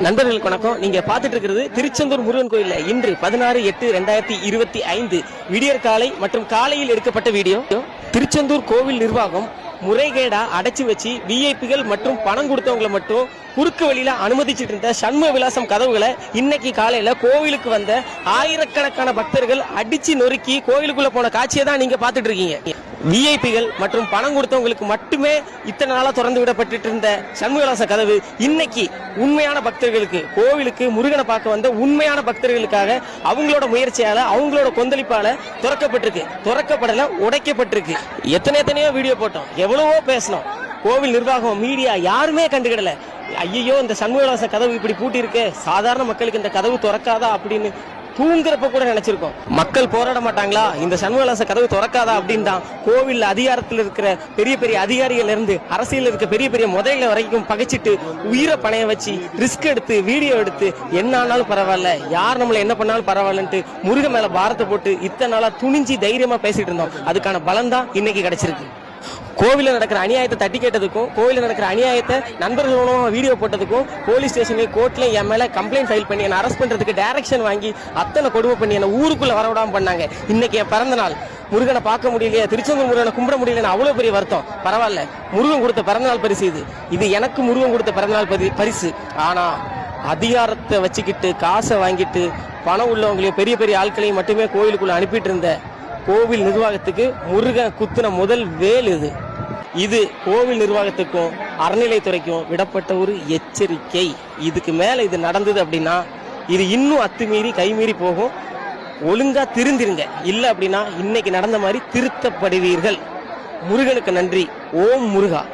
நண்பர்களுக்கு வணக்கம். நீங்க பார்த்துட்டு இருக்கிறது திருச்செந்தூர் முருகன் கோயில்ல. இன்று பதினாறு எட்டு ரெண்டாயிரத்தி இருபத்தி ஐந்து விடியற் காலை மற்றும் காலையில் எடுக்கப்பட்ட வீடியோ. திருச்செந்தூர் கோவில் நிர்வாகம் முறைகேடா அடைச்சு வச்சு விஐபிகள் மற்றும் பணம் கொடுத்தவங்களை மட்டும் குறுக்கு வழியில அனுமதிச்சிட்டு இருந்த சண்முக விலாசம் கதவுகளை இன்னைக்கு காலையில கோவிலுக்கு வந்த ஆயிரக்கணக்கான பக்தர்கள் அடிச்சு நொறுக்கி கோவிலுக்குள்ள போன காட்சியை தான் நீங்க பார்த்துட்டு இருக்கீங்க. விஐபிகள் மற்றும் பணம் கொடுத்தவங்களுக்கு மட்டுமே இத்தனை நாளாக திறந்து விடப்பட்டு இருந்த சண்முகலாச கதவு இன்னைக்கு உண்மையான பக்தர்களுக்கு கோவிலுக்கு முருகனை பார்க்க வந்த உண்மையான பக்தர்களுக்காக அவங்களோட முயற்சியால அவங்களோட கொந்தளிப்பால திறக்கப்பட்டிருக்கு. திறக்கப்படல உடைக்கப்பட்டிருக்கு. எத்தனை எத்தனையோ வீடியோ போட்டோம். எவ்வளவோ பேசணும் கோவில் நிர்வாகம் மீடியா யாருமே கண்டுகிடல. ஐயோ இந்த சண்முகலாச கதவு இப்படி பூட்டி சாதாரண மக்களுக்கு இந்த கதவு திறக்காதா அப்படின்னு தூங்குறப்ப கூட நினைச்சிருக்கோம். மக்கள் போராட மாட்டாங்களா? இந்த சண்முகலாச கதவு திறக்காதா அப்படின்னு தான் கோவில் அதிகாரத்தில் இருக்கிற பெரிய பெரிய அதிகாரிகள் இருந்து அரசியல் இருக்க பெரிய பெரிய முதல்ல வரைக்கும் பகைச்சிட்டு உயிரை பணைய வச்சு ரிஸ்க் எடுத்து வீடியோ எடுத்து என்ன ஆனாலும் பரவாயில்ல. யார் நம்மள என்ன பண்ணாலும் பரவாயில்லன்ட்டு முருக மேல பாரத்தை போட்டு இத்தனை நாளா துணிஞ்சு தைரியமா பேசிட்டு இருந்தோம். அதுக்கான பலம் தான் இன்னைக்கு கிடைச்சிருக்கு. கோவிலில் நடக்கிற அநியாயத்தை தட்டி கேட்டதுக்கும் கோவிலில் நடக்கிற அநியாயத்தை நண்பர்கள் வீடியோ போட்டதுக்கும் போலீஸ் ஸ்டேஷன்லயும் கோர்ட்லயும் என் மேல கம்ப்ளைண்ட் ஃபைல் பண்ணி என்ன அரெஸ்ட் பண்றதுக்கு டைரக்ஷன் வாங்கி அத்தனை கொடுமை பண்ணி என்ன ஊருக்குள்ள வரவிடாம பண்ணாங்க. இன்னைக்கு என் பிறந்த நாள் முருகனை பார்க்க முடியலையே திருச்செந்தூர் முருகனை கும்பிட முடியலன்னு அவ்வளவு பெரிய வருத்தம். பரவாயில்ல முருகன் கொடுத்த பிறந்தநாள் பரிசு இது. இது எனக்கு முருகன் கொடுத்த பிறந்தநாள் பரி- பரிசு. ஆனா அதிகாரத்தை வச்சுக்கிட்டு காசை வாங்கிட்டு பணம் உள்ளவங்களையும் பெரிய பெரிய ஆட்களையும் மட்டுமே கோயிலுக்குள்ள அனுப்பிட்டு இருந்த கோவில் நிர்வாகத்துக்கு முருகன் குத்துன முதல் வேல் இது. இது கோவில் நிர்வாகத்துக்கும் அறநிலைத்துறைக்கும் விடப்பட்ட ஒரு எச்சரிக்கை. இதுக்கு மேல இது நடந்தது அப்படின்னா இது இன்னும் அத்துமீறி கைமீறி போகும். ஒழுங்கா திருந்திருங்க. இல்ல அப்படின்னா இன்னைக்கு நடந்த மாதிரி திருத்தப்படுவீர்கள். முருகனுக்கு நன்றி. ஓம் முருகா.